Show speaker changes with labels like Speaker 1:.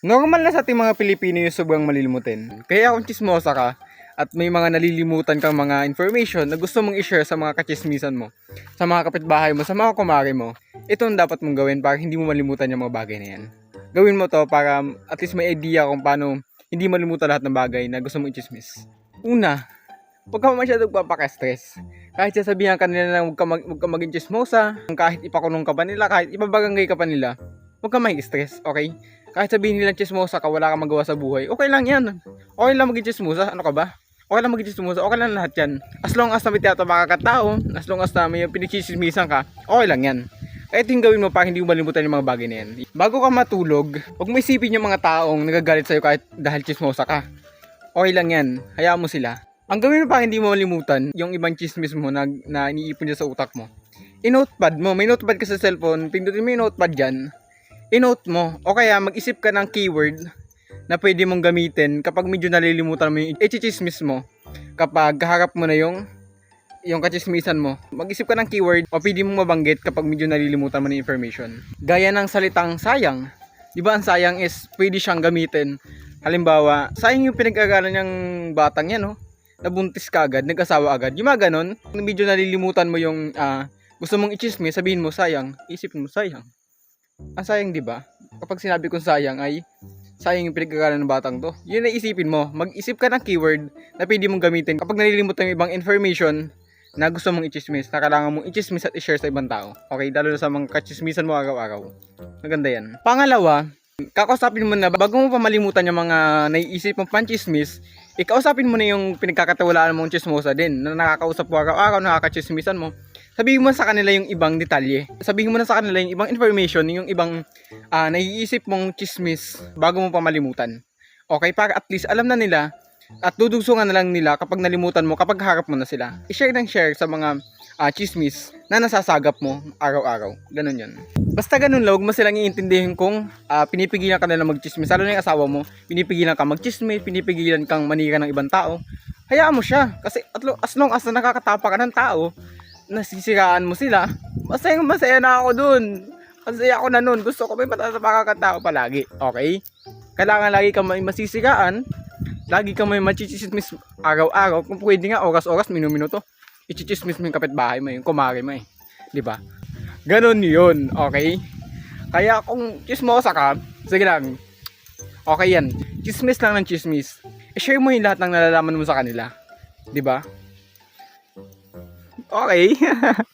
Speaker 1: Normal na sa ating mga Pilipino yung sobrang malilimutin. Kaya kung chismosa ka at may mga nalilimutan kang mga information na gusto mong i-share sa mga kachismisan mo, sa mga kapitbahay mo, sa mga kumari mo, ito ang dapat mong gawin para hindi mo malimutan yung mga bagay na yan. Gawin mo to para at least may idea kung paano hindi malimutan lahat ng bagay na gusto mong i-chismis. Una, huwag ka masyadong papaka-stress. Kahit sasabihan ka nila na huwag ka, mag, huwag ka maging chismosa, kahit ipakulong ka pa nila, kahit ipabagangay ka pa nila, huwag ka mag-stress, okay? Kahit sabihin nila chismosa ka, wala kang magawa sa buhay, okay lang yan. Okay lang maging chismosa, ano ka ba? Okay lang maging chismosa, okay lang lahat yan. As long as na may tiyatama ka katao, as long as na may pinichismisan ka, okay lang yan. Kaya ito yung gawin mo para hindi mo malimutan yung mga bagay na yan. Bago ka matulog, huwag mo isipin yung mga taong nagagalit sa'yo kahit dahil chismosa ka. Okay lang yan, hayaan mo sila. Ang gawin mo para hindi mo malimutan yung ibang chismis mo na, na iniipon dyan sa utak mo. I-notepad mo, may notepad ka sa cellphone, pindutin mo yung notepad dyan, i-note mo, o kaya mag-isip ka ng keyword na pwede mong gamitin kapag medyo nalilimutan mo yung i-chismis mo kapag kaharap mo na yung yung kachismisan mo. Mag-isip ka ng keyword o pwede mong mabanggit kapag medyo nalilimutan mo ng information. Gaya ng salitang sayang. Di ba ang sayang is pwede siyang gamitin. Halimbawa, sayang yung pinag-aralan ng batang yan, no? Nabuntis ka agad, nag-asawa agad. Yung mga ganon, medyo nalilimutan mo yung ah, gusto mong i-chismis, sabihin mo sayang, isip mo sayang. Ang sayang, di ba? Kapag sinabi kong sayang ay sayang yung pinag-aralan ng batang to. Yun na isipin mo. Mag-isip ka ng keyword na pwede mong gamitin kapag nalilimutan mo ibang information na gusto mong i-chismis, na kailangan mong i-chismis at i-share sa ibang tao. Okay, lalo na sa mga kachismisan mo araw-araw. Maganda yan. Pangalawa, kakausapin mo na, bago mo pa malimutan yung mga naiisip mong panchismis, ikausapin mo na yung pinagkakatawalaan mong chismosa din, na nakakausap mo araw-araw, nakakachismisan mo. Sabihin mo sa kanila yung ibang detalye. Sabihin mo na sa kanila yung ibang information, yung ibang ah, naiisip mong chismis bago mo pa malimutan. Okay, para at least alam na nila at dudugsungan na lang nila kapag nalimutan mo, kapag harap mo na sila. I-share ng share sa mga ah, chismis na nasasagap mo araw-araw. Ganun yun. Basta ganun lang, huwag mo silang iintindihin kung ah, pinipigilan ka nila mag-chismis. Lalo na yung asawa mo, pinipigilan ka mag-chismis, pinipigilan kang manira ng ibang tao. Hayaan mo siya. Kasi at lo- as long as na nakakatapa ka ng tao, nasisiraan mo sila, masaya masaya na ako dun. Masaya ako na nun. Gusto ko may matatapa ka tao palagi. Okay? Kailangan lagi kang may masisiraan, lagi kang may machichismis araw-araw. Kung pwede nga, oras-oras, minuminuto. Ichichismis mo yung kapitbahay mo, yung kumari mo eh. Di ba? Ganon yun, okay? Kaya kung chismosa ka, sige lang. Okay yan. Chismis lang ng chismis. I-share mo yung lahat ng nalalaman mo sa kanila. Di ba? Okay.